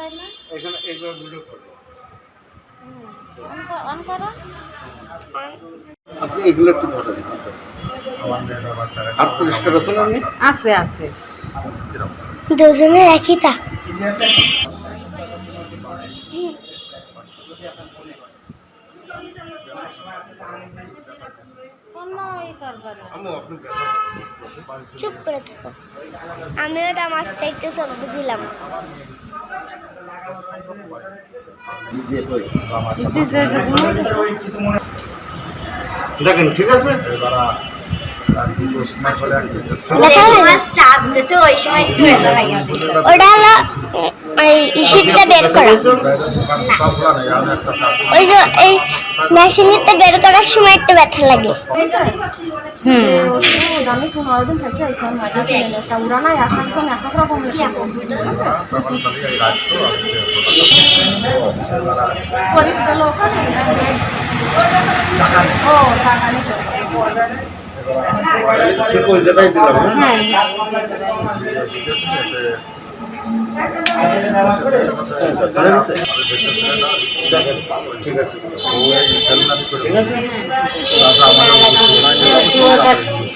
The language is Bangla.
যায় না এখানে একবার ভিডিও করব হুম, অন ক- অন করো। আপনি এগুলো একটু ধরেন। হাত পরিষ্কার আছেন আপনি? আছে আছে। দুজনের একই তা কোনো ই করবে না আম্মু আপনি চুপ করে থাকো। মাছটা একটু সব বুঝিলাম দেখেন ঠিক আছে চাপ দিছে ওই সময় ওটা হলো ওই ইসিটটা বের করা ওই এই মেশিনটা বের করার সময় একটু ব্যথা লাগে ও টাকা কই দেবাই দিলাম হ্যাঁ। ঠিক আছে। ঠিক আছে।